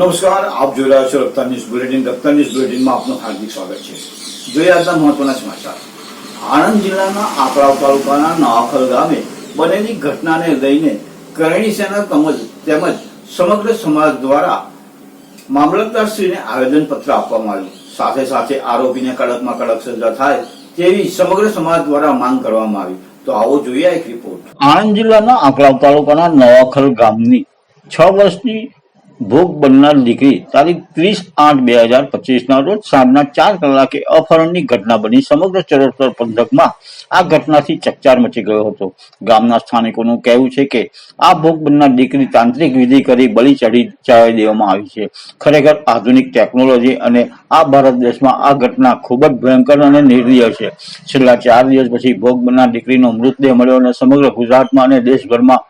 નમસ્કાર, આપ જોઈ રહ્યા છો Raftaar news bulletin. Raftaar news બુલેટિનમાં આપનું હાર્દિક સ્વાગત છે. જોઈએ આજના મહત્વના સમાચાર. આણંદ જિલ્લાના આકરાવ તાલુકાના નવાખલ ગામે બનેલી ઘટનાને લઈને કરણી સેના તેમજ તેમજ સમગ્ર સમાજ દ્વારા મામલતદારશ્રીને આવેદનપત્ર આપવામાં આવ્યું. સાથે સાથે આરોપીને કડકમાં કડક સજા થાય તેવી સમગ્ર સમાજ દ્વારા માંગ કરવામાં આવી. તો આવો જોઈએ એક રિપોર્ટ આણંદ જિલ્લાના આંકલાવ તાલુકાના નવાખલ ગામની છ વર્ષની ભોગ બનનાર દીકરી તારીખ ત્રીસ આઠ બે હજાર પચીસના રોજ સાંજના ચાર કલાકે અપહરણની ઘટના બની. સમગ્ર ચરોતર પંથકમાં આ ઘટનાથી ચકચાર મચી ગયો હતો. ગામના સ્થાનિકોનું કહેવું છે કે આ ભોગ બનનાર દીકરી તાંત્રિક વિધિ કરી બળી ચડી ચડાવી દેવામાં આવી છે. ખરેખર આધુનિક ટેકનોલોજી અને આ ભારત દેશમાં આ ઘટના ખૂબ જ ભયંકર અને નિર્દય છે. છેલ્લા ચાર દિવસ પછી ભોગ બનનાર દીકરીનો મૃતદેહ મળ્યો અને સમગ્ર ગુજરાતમાં અને દેશભરમાં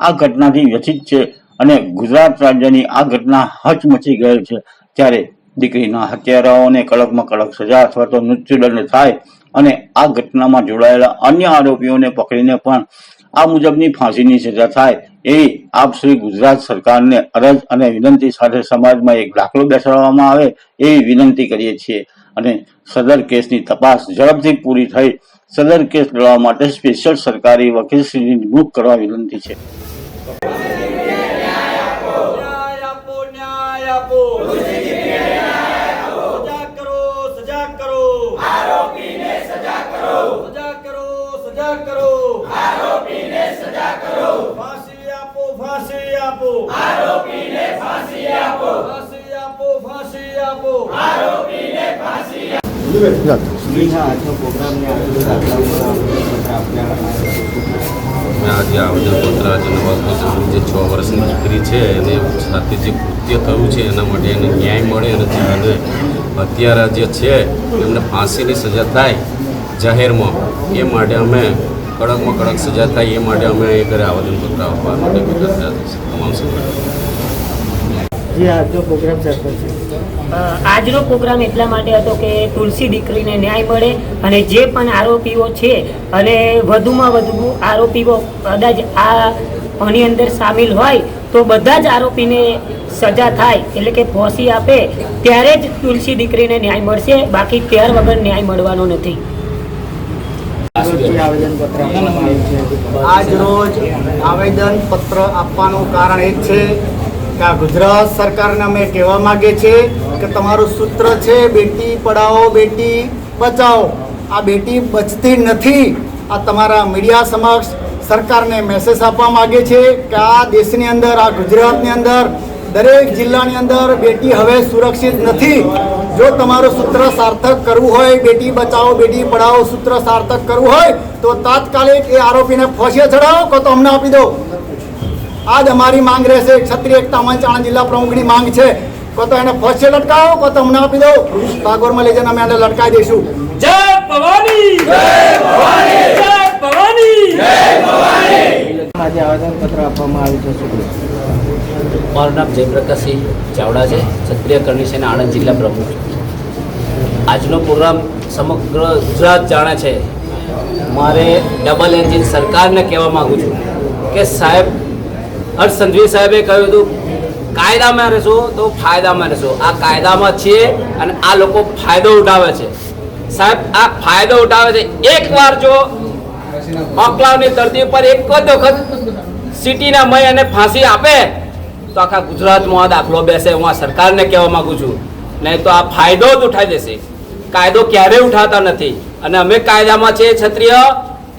આ ઘટનાથી વ્યથિત છે. અને ગુજરાત રાજ્યની આ ઘટના હચમચી ગયેલ છે. ત્યારે દીકરીના હત્યારાઓને કડકમાં કડક સજા અથવા તો મૃત્યુદંડ થાય અને આ ઘટનામાં જોડાયેલા અન્ય આરોપીઓને પકડીને પણ આ મુજબની ફાંસીની સજા થાય એવી આપ શ્રી ગુજરાત સરકારને અરજ અને વિનંતી સાથે સમાજમાં એક દાખલો બેસાડવામાં આવે એવી વિનંતી કરીએ છીએ. અને સદર કેસની તપાસ ઝડપથી પૂરી થઈ. સદર કેસ લડવા માટે સ્પેશિયલ સરકારી વકીલશ્રીની નિમણૂક કરવા વિનંતી છે ન્યાય આપો ન્યાય આપો. સજા કરો સજા કરો. આરોપીને સજા કરો. સજા કરો સજા કરો. આરોપીને સજા કરો. ફાંસી આપો ફાંસી આપો. આરોપીને ફાંસી આપો. ફાંસી આપો ફાંસી આપો. આરોપીને ફાંસી મેં આજે આવેદનપત્ર આજે નવાપુરની જે છ વર્ષની દીકરી છે એને સાથે જે કૃત્ય થયું છે એના માટે એને ન્યાય મળે અને હત્યારા જે છે એમને ફાંસીની સજા થાય જાહેરમાં. એ માટે અમે કડકમાં કડક સજા થાય એ માટે અમે એ ઘરે આવેદનપત્ર આપવા માટે તમામ સંગઠનો આજનો પ્રોગ્રામ સરપંચ છે. અ, આજનો પ્રોગ્રામ એટલા માટે હતો કે તુલસી દીકરીને ન્યાય મળે અને જે પણ આરોપીઓ છે અને વધુમાં વધુ આરોપીઓ કદાચ આ આની અંદર સામેલ હોય તો બધા જ આરોપીને સજા થાય, એટલે કે ફોસી આપે, ત્યારે જ તુલસી દીકરીને ન્યાય મળશે, બાકી ત્યાર વગર ન્યાય મળવાનો નથી. છે આજ રોજ આવેદન પત્ર આપવાનું કારણ એ છે કે આ ગુજરાત સરકારને અમે કહેવા માંગીએ છીએ કે તમારું સૂત્ર છે, બેટી પઢાઓ, બેટી બચાવો આ બેટી બચતી નથી. આ તમારા મીડિયા સમક્ષ સરકારને મેસેજ આપવા માંગે છે કે આ દેશની અંદર, આ ગુજરાતની અંદર દરેક જિલ્લાની અંદર બેટી હવે સુરક્ષિત નથી. જો તમારું સૂત્ર સાર્થક કરવું હોય બેટી બચાવો બેટી પઢાઓ સૂત્ર સાર્થક કરવું હોય તો તાત્કાલિક એ આરોપીને ફોસીએ ચડાવો કો તો અમને આપી દો. આજ અમારી માંગ રહેશે. ક્ષત્રિય એકતા મંચ આણંદ જિલ્લા પ્રમુખની માંગ છે. કો તો એને ફોસીએ લટકાવો કો તો અમને આપી દો. ભાગોરમાં લઈ જઈને અમે એને લટકાવી દઈશું. જય ભવાની! જય ભવાની! જય ભવાની! આજે આવેદનપત્ર આપવામાં આવ્યું છે? મારું નામ જયપ્રકાશસિંહ ચાવડા છે. ક્ષત્રિય કરણી સેના આણંદ જિલ્લા પ્રમુખ. આજનો પ્રોગ્રામ સમગ્ર ગુજરાત જાણે છે. મારે ડબલ એન્જિન સરકારને કહેવા માગું છું કે સાહેબ હર્ષ સંઘવી સાહેબે કહ્યું હતું, કાયદામાં રહેશો તો ફાયદામાં રહેશો. આ કાયદામાં છીએ અને આ લોકો ફાયદો ઉઠાવે છે. સાહેબ, આ ફાયદો ઉઠાવે છે. એકવાર જો અકલાવની ધરતી ઉપર એક જ વખત સિટીના મય અને ફાંસી આપે તો આખા ગુજરાતમાં આ દાખલો બેસે હું આ સરકારને કહેવા માંગુ છું. નહીં તો આ ફાયદો જ ઉઠાવી દેશે કાયદો ક્યારેય ઉઠાતા નથી. અને અમે કાયદામાં છીએ ક્ષત્રિય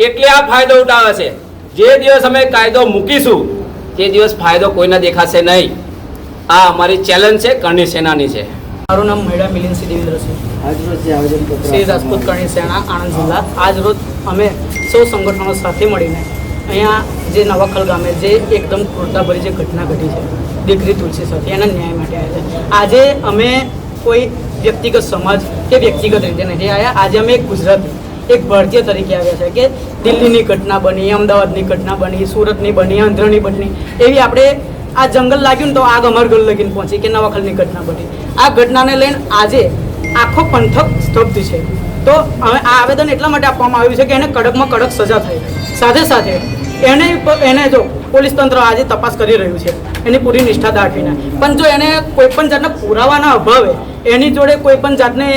એટલે આ ફાયદો ઉઠાવે છે. જે દિવસ અમે કાયદો મૂકીશું તે દિવસ ફાયદો કોઈને દેખાશે નહીં. આ અમારી ચેલેન્જ છે કરણી સેનાની છે. મારું નામ મહિડા મિલિનસિંહ દેવેન્દ્ર આવેદનપત્ર શ્રી રાજપૂત કરણી સેના આણંદ જિલ્લા. આજ રોજ અમે સૌ સંગઠનો સાથે મળીને અહીંયા જે નવાખલ ગામે જે એકદમ ક્રૂરતાભરી જે ઘટના ઘટી છે દીકરી તુલસી સાથે એના ન્યાય માટે આવ્યા છે. આજે અમે કોઈ વ્યક્તિગત સમાજ કે વ્યક્તિગત રીતે નથી આવ્યા. આજે અમે એક ગુજરાતી, એક ભારતીય તરીકે આવ્યા છે કે દિલ્હીની ઘટના બની, અમદાવાદની ઘટના બની, સુરતની બની, આંધ્રની બની. એવી આપણે આ જંગલ લાગ્યું ને તો આગ અમાર ઘર લગીને પહોંચી કે નવાખલની ઘટના બની. આ ઘટનાને લઈને આજે આખો પંથક સ્તબ્ધ છે. તો હવે આ આવેદન એટલા માટે આપવામાં આવ્યું છે કે એને કડકમાં કડક સજા થાય. સાથે સાથે એને એને જો પોલીસ તંત્ર આજે તપાસ કરી રહ્યું છે, એની પૂરી નિષ્ઠા દાખવીને. પણ જો એને કોઈ પણ જાતના પુરાવાના અભાવે એની જોડે કોઈ પણ જાતને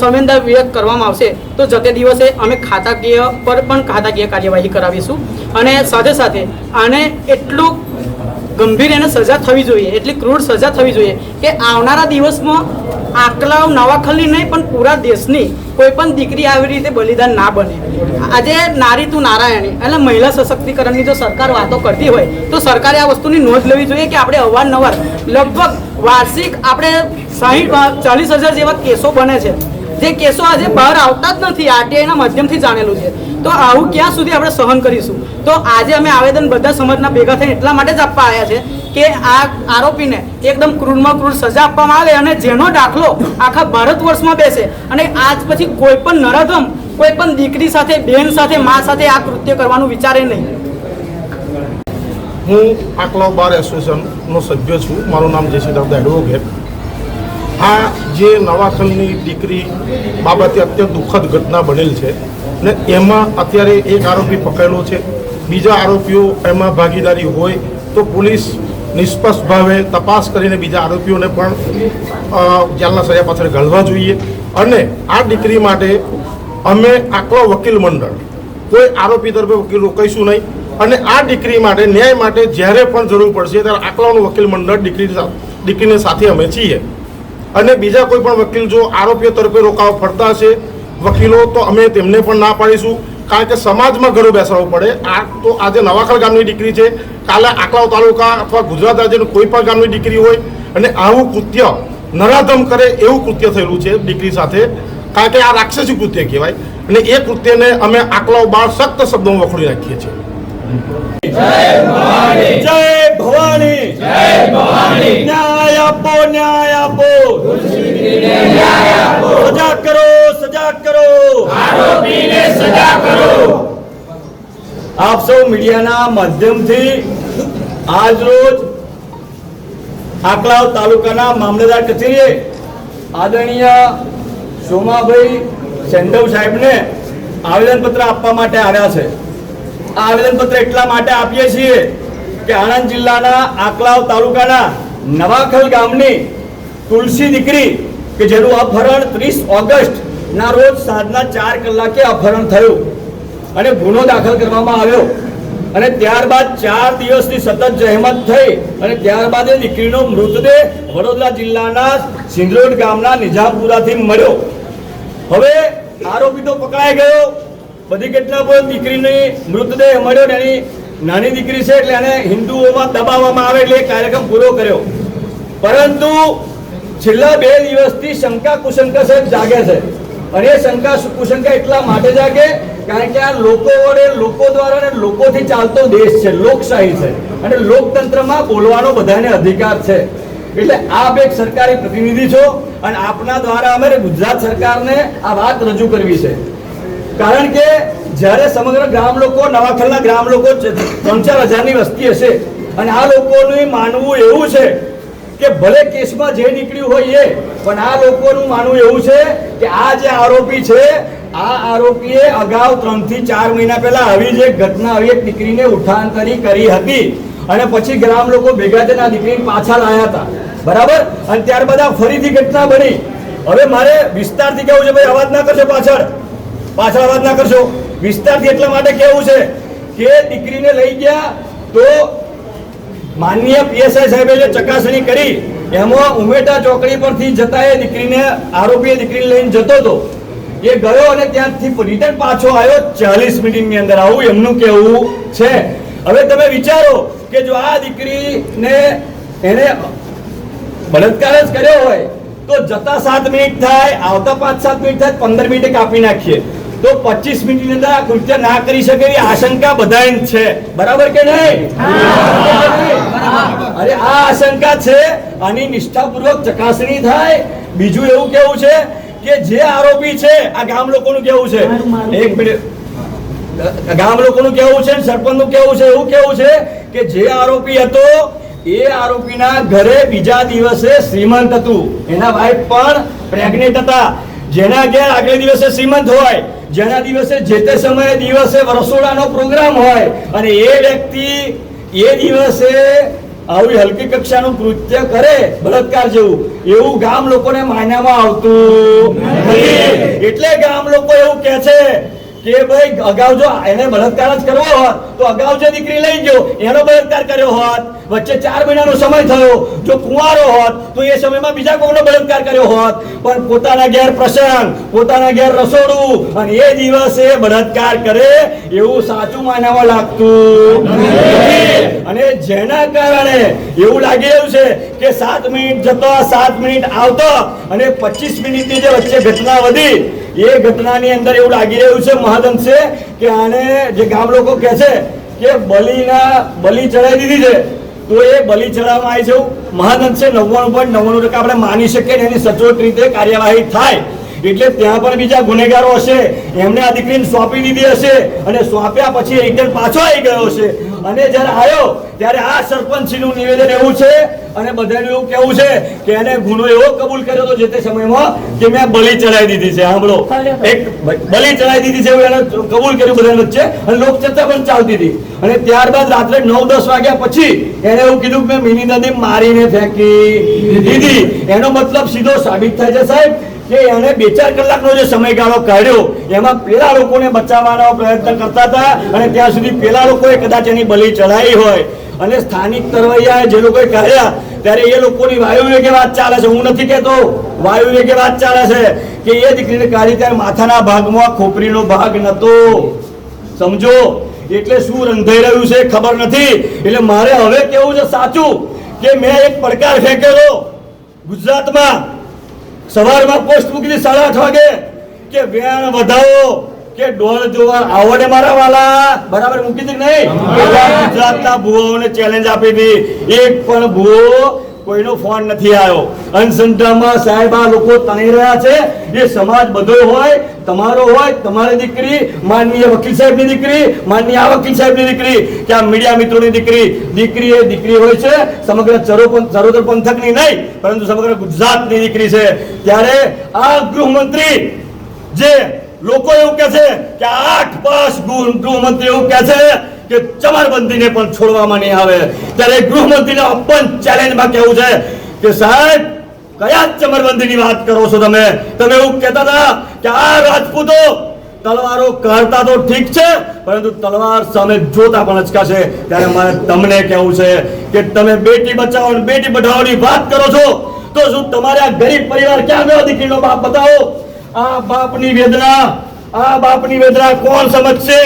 સંવેદના વ્યક્ત કરવામાં આવશે, તો જતે દિવસે અમે ખાતાકીય પર પણ ખાતાકીય કાર્યવાહી કરાવીશું. અને સાથે સાથે આને એટલું ગંભીર એને સજા થવી જોઈએ, એટલી ક્રૂર સજા થવી જોઈએ કે આવનારા દિવસમાં આકલાવ નવાખલની નહીં, પણ પૂરા દેશની કોઈ પણ દીકરી આવી રીતે બલિદાન ના બને. આજે નારી તું નારાયણી એટલે મહિલા સશક્તિકરણની જો સરકાર વાતો કરતી હોય, તો સરકારે આ વસ્તુની નોંધ લેવી જોઈએ કે આપણે અવારનવાર લગભગ વાર્ષિક આપણે સાહીઠ ચાલીસ હજાર જેવા કેસો બને છે. જે કેસો આજે બહાર આવતા જ નથી આરટીઆઈના માધ્યમથી જાણેલું છે. તો આવું ક્યાં સુધી આપણે સહન કરીશું? તો આજે અમે આવેદન બધા સમાજના ભેગા થઈને એટલા માટે જ આપવા આવ્યા છે કે આ આરોપીને એકદમ ક્રૂરમાં ક્રૂર સજા આપવામાં આવે અને જેનો દાખલો આખા ભારત વર્ષમાં બેસે અને આજ પછી કોઈ પણ નરાધમ, કોઈ પણ દીકરી સાથે બહેન સાથે, મા સાથે આ કૃત્ય કરવાનું વિચારે નહીં. હું આકલાવ બાર એસોસિએશનનો સભ્ય છું. મારું નામ દાદા એડવોકેટ આ જે નવાખલની દીકરી બાબતે અત્યંત દુઃખદ ઘટના બનેલ છે. ને એમાં અત્યારે એક આરોપી પકડેલો છે. બીજા આરોપીઓ એમાં ભાગીદારી હોય તો પોલીસ નિષ્પક્ષ ભાવે તપાસ કરીને બીજા આરોપીઓને પણ જેલના સજા પાછળ ઘડવા જોઈએ. અને આ દીકરી માટે અમે આકલો વકીલ મંડળ, કોઈ આરોપી તરફે વકીલ રોકાઈશું નહીં. અને આ દીકરી માટે, ન્યાય માટે જ્યારે પણ જરૂર પડશે, ત્યારે આકલાનું વકીલ મંડળ દીકરી દીકરીને સાથે અમે છીએ. અને બીજા કોઈ પણ વકીલ જો આરોપીઓ તરફે રોકાવા ફરતા હશે વકીલો તો અમે તેમને પણ ના પાડીશું. કારણ કે સમાજમાં ઘરો બેસાડવું પડે. આ તો આજે નવાખર ગામની દીકરી છે. કાલે આકલાવ તાલુકા અથવા ગુજરાત રાજ્યનું કોઈ પણ ગામની દીકરી હોય અને આવું કૃત્ય નરાધમ કરે એવું કૃત્ય થયેલું છે દીકરી સાથે. કારણ કે આ રાક્ષસી કૃત્ય કહેવાય. અને એ કૃત્યને અમે આકલાવ બાર સખ્ત શબ્દોમાં વખોડી નાખીએ છીએ. જય ભવાની જય ભવાની ન્યાય આપો ન્યાય આપો. સજા કરો સજા કરો. આરોપીને સજા કરો. આપ સૌ મીડિયાના માધ્યમથી આજ રોજ આકલાવ તાલુકાના મામલેદાર કચેરીએ આદરણીય સોમાભાઈ સેન્ડવ સાહેબને આવેદનપત્ર આપવા માટે આવ્યા છે. આ આવેદનપત્ર એટલા માટે આપીએ છીએ કે આણંદ જિલ્લાના આકલાવ તાલુકાના નવાખલ ગામની તુલસી દીકરી કે જેનું અપહરણ ત્રીસ ઓગસ્ટ ના રોજ સાંજના ચાર કલાકે અપહરણ થયું. અને ગુનો દાખલ કરવામાં આવ્યો. અને ત્યારબાદ ચાર દિવસની સતત જહેમત થઈ અને ત્યારબાદ એ દીકરીનો મૃતદેહ વડોદરા જિલ્લાના સિંદરોડ ગામના નિઝામપુરાથી મળ્યો. હવે આરોપી તો પકડાઈ ગયો. બધી કેટલા પણ દીકરીની મૃતદેહ મળ્યો ને એની નાની દીકરી છે એટલે એને હિન્દુઓમાં દબાવવામાં આવે એટલે કાર્યક્રમ પૂરો કર્યો. પરંતુ છેલ્લા બે દિવસથી શંકા કુશંકા સાહેબ જાગે છે. અને એ શંકા કુશંકા એટલા માટે જાગે કારણ કે આ લોકો વડે, લોકો દ્વારા અને લોકોથી ચાલતો દેશ છે, લોકશાહી છે. અને લોકતંત્રમાં બોલવાનો બધાને અધિકાર છે. એટલે આપ એક સરકારી પ્રતિનિધિ છો અને આપના દ્વારા અમે ગુજરાત સરકારને આ વાત રજૂ કરવી છે. કારણ કે જ્યારે સમગ્ર ગ્રામ લોકો, નવાખલના ગ્રામ લોકો ત્રણ ચાર હજારની વસ્તી હશે અને આ લોકોનું માનવું એવું છે કે ભલે કેસમાં જે નીકળ્યું હોય એ, પણ આ લોકોનું માનવું એવું છે કે આ જે આરોપી છે, આ આરોપીએ અગાઉ ત્રણથી ચાર મહિના પહેલા આવી જે ઘટના આવી, એક દીકરીને ઉઠાંતરી કરી હતી. અને પછી ગ્રામ લોકો ભેગા થઈને આ દીકરીને પાછા લાયા હતા. બરાબર? અને ત્યારબાદ આ ફરીથી ઘટના બની. હવે મારે વિસ્તારથી કેવું છે, ભાઈ? અવાજ ના કરશો પાછળ? પાછળ અવાજ ના કરશો? વિસ્તારથી એટલા માટે કેવું છે કે દીકરીને લઈ ગયા તો માનનીય પીએસઆઈ સાહેબે જે ચકાસણી કરી, એમાં ઉમેટા ચોકડી પરથી જતા એ દીકરીને આરોપીએ દીકરી લઈને જતો હતો. એ ગયો અને ત્યાંથી રિટર્ન પાછો આવ્યો ચાલીસ મિનિટની અંદર. આવું એમનું કેવું છે. હવે તમે વિચારો કે જો આ દીકરીને એને બળાત્કાર જ કર્યો હોય, તો જતા સાત મિનિટ થાય, આવતા પાંચ સાત મિનિટ થાય, પંદર મિનિટે કાપી નાખીએ. તો પચીસ મિનિટની અંદર આ કૃત્ય ના કરી શકે એવી આશંકા બધા છે. બરાબર કે નહીં? અરે આ આશંકા છે આની નિષ્ઠાપૂર્વક ચકાસણી થાય. બીજું એવું કેવું છે કે જે આરોપી છે આ ગામ લોકોનું કેવું છે? એક મિનિટ. ગામ લોકોનું કેવું છે સરપંચનું કેવું છે એવું કેવું છે કે જે આરોપી હતો એ આરોપીના ઘરે બીજા દિવસે શ્રીમંત હતું. એના વાઈફ પણ પ્રેગ્નેન્ટ હતા. જેના ઘેર આગલે દિવસે શ્રીમંત હોય. જેના દિવસે જે તે સમયે દિવસે રસોડાનો પ્રોગ્રામ હોય અને એ વ્યક્તિ એ દિવસે આવી હલકી કક્ષાનું કૃત્ય કરે, બળાત્કાર જેવું, એવું ગામ લોકોને માન્યામાં આવતું એટલે ગામ લોકો એવું કહે છે કે ભાઈ, અગાઉ જો એને બળાત્કાર જ કરવો હોત, તો અગાઉ જે દીકરી લઈ ગયો, એનો બળાત્કાર કર્યો હોત. વચ્ચે ચાર મહિનાનો સમય થયો. જો કુંવારો હોત, તો એ સમયમાં બીજા કોઈનો બળાત્કાર કર્યો હોત. પણ પોતાના ઘેર પ્રસંગ, પોતાના ઘેર રસોડું અને એ દિવસે બળાત્કાર કરે એવું સાચું માનવા લાગતું અને જેના કારણે એવું લાગી રહ્યું છે કે સાત મિનિટ જતો, સાત મિનિટ આવતો અને પચીસ મિનિટની જે વચ્ચે ઘટના વધી, એ ઘટનાની અંદર એવું લાગી રહ્યું છે મહદઅંશે કે આને જે ગામ લોકો કહે છે કે બલિના બલિ ચડાવી દીધી છે. તો એ બલિ ચડાવવામાં આવી છે એવું મહદઅંશે નવ્વાણું પોઈન્ટ નવ્વાણું ટકા આપણે માની શકીએ ને એની સચોટ રીતે કાર્યવાહી થાય. એટલે ત્યાં પણ બીજા ગુનેગારો હશે. એમને આ દીકરીને સોંપી દીધી હશે અને સોંપ્યા પછી રિટર્ન પાછો આવી ગયો હશે. અને જ્યારે આવ્યો ત્યારે આ સરપંચનું નિવેદન એવું છે અને બધાનું એવું કેવું છે કે એને ગુનો એવો કબૂલ કર્યો હતો જે તે સમયમાં કે મેં બલી ચડાવી દીધી છે. સાંભળો. એક બલી ચડાવી દીધી છે એને કબૂલ કર્યું બધા વચ્ચે અને લોકચર્ચા પણ ચાલતી હતી. અને ત્યારબાદ રાત્રે નવ દસ વાગ્યા પછી એને એવું કીધું કે મેં મિની નદી મારીને ફેંકી દીધી. એનો મતલબ સીધો સાબિત થાય છે સાહેબ. કે એને બે ચાર કલાકનો જે સમયગાળો કાઢ્યો, એમાં પેલા લોકોને બચાવવાનો પ્રયત્ન કરતા હતા અને ત્યાં સુધી પેલા લોકોએ કદાચ એની બલિ ચઢાવી હોય. અને સ્થાનિક તરવૈયાએ જે લોકોએ કાઢ્યા, ત્યારે એ લોકોની વાયુ વેગે વાત ચાલે છે. હું નથી કહેતો વાયુ વેગે વાત ચાલે છે કે એ દીકરીને કાઢી ત્યારે માથાના ભાગમાં ખોપરીનો ભાગ નતો. સમજો? એટલે શું રંધાઈ રહ્યું છે ખબર નથી. એટલે મારે હવે કેવું છે સાચું? કે મેં એક પડકાર ફેંકેલો ગુજરાતમાં. સવારમાં પોસ્ટ મૂકી દીધી સાડા આઠ વાગે કે વેણ વધાવો કે ડોલ જોવા આવો ને મારા વાલા. બરાબર મૂકી દીધી નહીં? ગુજરાતના ભુવાઓને ચેલેન્જ આપી હતી એક પણ ભુવો કોઈનો ફોન નથી આવ્યો. અનસંધામાં સાહેબ આ લોકો તણી રહ્યા છે. એ સમાજ બધો હોય, તમારો હોય, તમારી દીકરી, માનનીય વકીલ સાહેબની દીકરી, માનનીય આ વકીલ સાહેબની દીકરી, કે આ મીડિયા મિત્રોની દીકરી. દીકરી એ દીકરી હોય છે, સમગ્ર ચરો ચરોતર પંથકની નહીં, પરંતુ સમગ્ર ગુજરાતની દીકરી છે. ત્યારે આ ગૃહમંત્રી જે લોકો એવું કહે છે કે આઠ પાસ ગૃહ- ગૃહમંત્રી એવું કહે છે કે ચમરબંધીને પણ છોડવામાં નહીં આવે. ત્યારે ગૃહમંત્રીને ઓપન ચેલેન્જમાં કેવું છે કે સાહેબ, કયા ચમરબંધીની વાત કરો છો તમે? તમે એવું કહેતા હતા કે આ રાજપૂતો તલવારો કાઢતા તો ઠીક છે, પરંતુ તલવાર સામે જોતા પણ અચકાશે. ત્યારે મારે તમને કહેવું છે કે તમે બેટી બચાવો બેટી પઢાઓની વાત કરો છો, તો શું તમારે આ ગરીબ પરિવાર ક્યાં ગયો? દીકરીનો બાપ બતાવો. આ બાપની વેદના, આ બાપની વેદના કોણ સમજશે?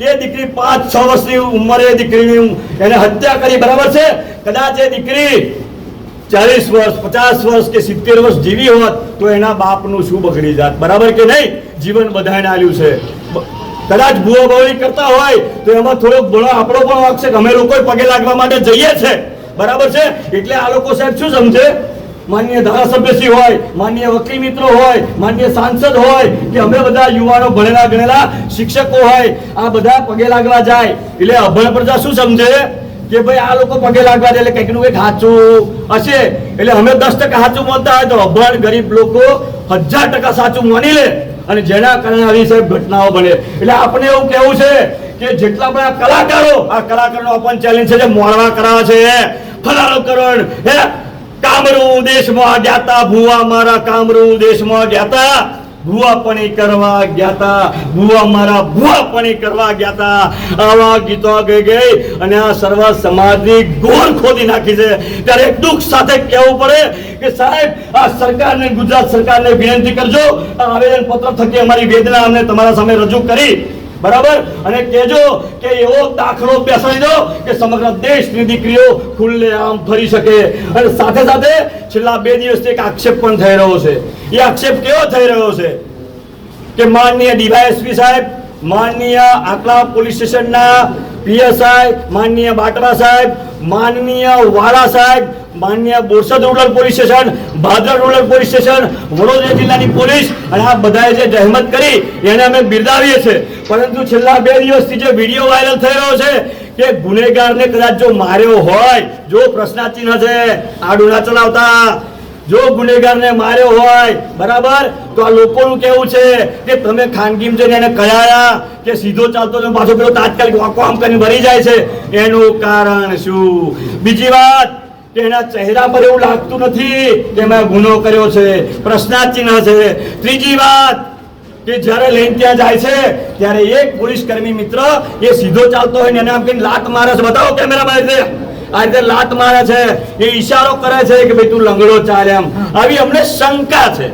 એ દીકરી પાંચ, છ વર્ષની ઉંમરે દીકરીની એને હત્યા કરી, બરાબર છે? કદાચ એ દીકરી ચાલીસ વર્ષ, પચાસ વર્ષ કે સિત્તેર વર્ષ જીવી હોત તો એના બાપનું શું બગડી જાત, બરાબર કે નહીં? જીવન બધાને આવ્યું છે. કદાચ ભૂવો ભવળી કરતા હોય તો એમાં થોડોક ઘણો આપણો પણ વાંક છે અમે લોકો પગે લાગવા માટે જઈએ છે. બરાબર છે? એટલે આ લોકો સાહેબ શું સમજે? માન્ય ધારાસભ્યશ્રી હોય, માન્ય વકીલ મિત્રો હોય, માન્ય સાંસદ હોય, કે અમે બધા યુવાનો ભણેલા ગણેલા શિક્ષકો હોય, આ બધા પગે લાગવા જાય. એટલે અભણ પ્રજા શું સમજે? કે ભાઈ આ લોકો પગે લાગવા જાય એટલે કંઈકનું કંઈક સાચું હશે. એટલે અમે દસ ટકા સાચું માનતા હોય તો અભણ ગરીબ લોકો હજાર ટકા સાચું માની લે અને જેના કારણે આવી સાહેબ ઘટનાઓ બને. એટલે આપણે એવું કેવું છે કે જેટલા પણ આ કલાકારો, આ કલાકારનો અપન ચેલેન્જ છે જે મોડવા કરાવે છે. ફલાણો કરણ હે? કામરૂ દેશમાં જાતા ભુવા મારા કામરૂ દેશમાં ગ્યાતા ભુવાપણી કરવા ગ્યાતા ભુવા મારા ભુવાપણી કરવા ગ્યાતા આવા ગીતો ગઈ ગઈ અને આ સર્વ સમાજની ગોળ ખોદી નાખી છે. ત્યારે દુઃખ સાથે કહેવું પડે કે સાહેબ, આ સરકારને, ગુજરાત સરકારને વિનંતી કરજો. આવેદન પત્ર થકી અમારી વેદના અમને તમારા સામે રજૂ કરી. બરાબર? અને કહેજો કે એવો દાખલો બેસાડી દો કે સમગ્ર દેશની દીકરીઓ ખુલ્લે આમ ફરી શકે. અને સાથે સાથે છેલ્લા બે દિવસથી એક આક્ષેપ પણ થઈ રહ્યો છે. એ આક્ષેપ કેવો થઈ રહ્યો છે? કે માનનીય ડીવાયએસપી સાહેબ, માનનીય આકલા પોલીસ સ્ટેશનના પીએસઆઈ માનનીય બાટરા સાહેબ, માનનીય વાળા સાહેબ, માનનીય Borsad rural police station, Bhadar rural police station, Vadodara જિલ્લાની પોલીસ અને આ બધાએ જે જહેમત કરી, એને અમે બિરદાવીએ છીએ. પરંતુ છેલ્લા બે દિવસથી જે વીડિયો વાયરલ થઈ રહ્યો છે કે ગુનેગારને કદાચ જો માર્યો હોય, જો પ્રશ્નાચિહ્ન છે આડું ના ચલાવતા જો ગુનેગારને માર્યો હોય, બરાબર? તો આ લોકોનું કેવું છે કે તમે ખાનગીમાં જઈને એને કયાયા કે સીધો ચાલતો તો પાછો પેલો તાત્કાલિક વાંકો આમ કરીને ભરી જાય છે. એનું કારણ શું? બીજી વાત, કે એના ચહેરા પર એવું લાગતું નથી કે મેં ગુનો કર્યો છે. પ્રશ્નાર્થ છે. ત્રીજી વાત, કે જ્યારે લઈને ત્યાં જાય છે, ત્યારે એક પોલીસ કર્મી મિત્ર એ સીધો ચાલતો હોય ને એને આમ કઈ લાત મારે છે. બતાવો કેમેરામાં રીતે આ રીતે લાત મારે છે એ ઈશારો કરે છે કે ભાઈ તું લંગડો ચાલે એમ. આવી અમને શંકા છે.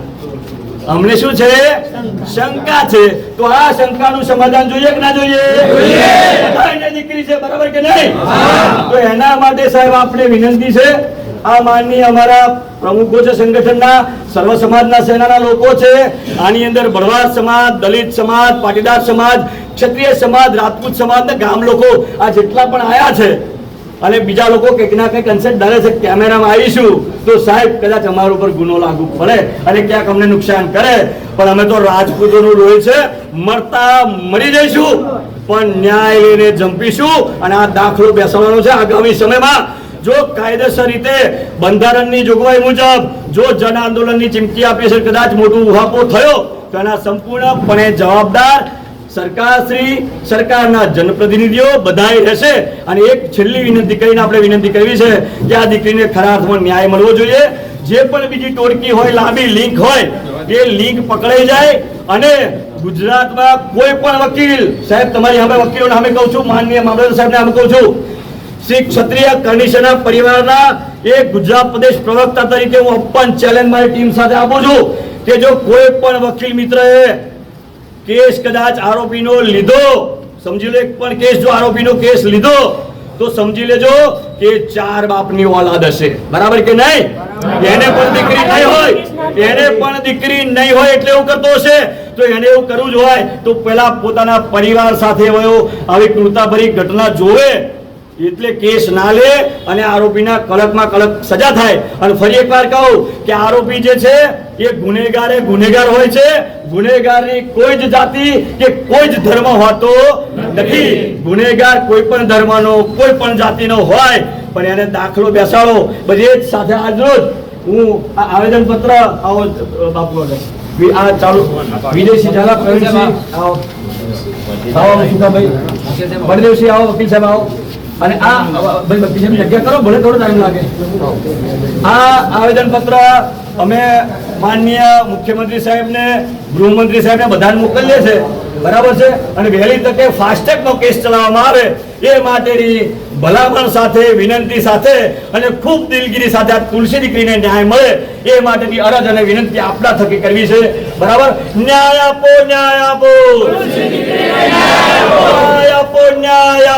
અમને શું છે? શંકા છે. તો આ શંકાનું સમાધાન જોઈએ કે ના જોઈએ? દીકરી છે બરાબર કે નહીં? તો એના માટે સાહેબ આપણે વિનંતી છે આ માનની અમારા પ્રમુખો છે સંગઠનના સર્વ સમાજના સેનાના લોકો છે આની અંદર બળવાડ સમાજ દલિત સમાજ પાટીદાર સમાજ ક્ષત્રિય સમાજ રાજપૂત સમાજ ને ગામ લોકો આ જેટલા પણ આયા છે અને બીજા લોકો કંઈક ના કંઈક અંશે ડરે છે, કેમેરામાં આવીશું. તો સાહેબ, કદાચ અમારા ઉપર ગુનો લાગુ પડે અને ક્યાંક અમને નુકસાન કરે. પણ અમે તો રાજપૂતોનું રોય છે, મરતા મરી જઈશું. પણ ન્યાય લઈને જંપીશું અને આ દાખલો બેસાડવાનો છે આગામી સમયમાં. જો કાયદેસર રીતે બંધારણની જોગવાઈ મુજબ, જો જન આંદોલનની ચીમકી આપી છે કદાચ મોટું ઉહાપો થયો, તો એના સંપૂર્ણપણે જવાબદાર સરકારશ્રી સરકારના જનપ્રતિનિધિઓ બધાય રહેશે. અને એક છેલ્લી વિનંતી કરીને આપણે વિનંતી કરવી છે કે આ દીકરીને ખરા અર્થમાં ન્યાય મળવો જોઈએ. જે પણ બીજી ટોળકી હોય, લાંબી લિંક હોય, એ લિંક પકડાઈ જાય અને ગુજરાતમાં કોઈ પણ વકીલ, સાહેબ, તમારી સામે વકીલોને સામે કહું છું, માનનીય મામલતદાર સાહેબને સામે કહું છું, શ્રી ક્ષત્રિય કરણીસેના પરિવારના એ ગુજરાત પ્રદેશ પ્રવક્તા તરીકે હું અપન ચેલેન્જ મારી ટીમ સાથે આપું છું કે જો કોઈ પણ વકીલ મિત્રએ કેસ કદાચ આરોપીનો લીધો. સમજી લો એક પણ કેસ જો આરોપીનો કેસ લીધો તો સમજી લેજો કે ચાર બાપની ઓલાદ હશે. બરાબર કે નહીં? એને પણ દીકરી નહીં હોય. એને પણ દીકરી નહીં હોય એટલે એવું કરતો હશે. તો એને એવું કરવું જ હોય તો પહેલા પોતાના પરિવાર સાથે વયો આવી કૃતાભરી ઘટના જોવે. એટલે કેસ ના લે અને આરોપીના કડકમાં કડક સજા થાય. અને ફરી એકવાર કહું કે આરોપી જે છે એ ગુનેગારે ગુનેગાર હોય છે. ગુનેગારની કોઈ જ જાતિ કે કોઈ જ ધર્મ હોતો નથી. ગુનેગાર કોઈ પણ ધર્મનો કોઈ પણ જાતિનો હોય પણ એને દાખલો બેસાડો. બધે જ સાથે આજરોજ હું આ આવેદન પત્ર આવો બાપુ આ ચાલુ. વિદેશી ઝાલા આવો. આવો સુધાભાઈ બળદેવસિંહ આવો વકીલ સાહેબ આવો. અને આ, ભાઈ જગ્યા કરો, ભલે થોડો ટાઈમ લાગે. આ આવેદન પત્ર અમે માનનીય મુખ્યમંત્રી સાહેબને, ગૃહમંત્રી સાહેબને બધાને મોકલીએ છે બરાબર છે? અને વહેલી તકે ફાસ્ટેગનો કેસ ચલાવવામાં આવે એ માટેની ભલામણ સાથે, વિનંતી સાથે અને ખૂબ દિલગીરી સાથે આ તુલસી દીકરીને ન્યાય મળે એ માટેની અરજ અને વિનંતી આપણા થકી કરવી છે. બરાબર? ન્યાય આપો ન્યાય આપો. ન્યાય આપો, ન્યાય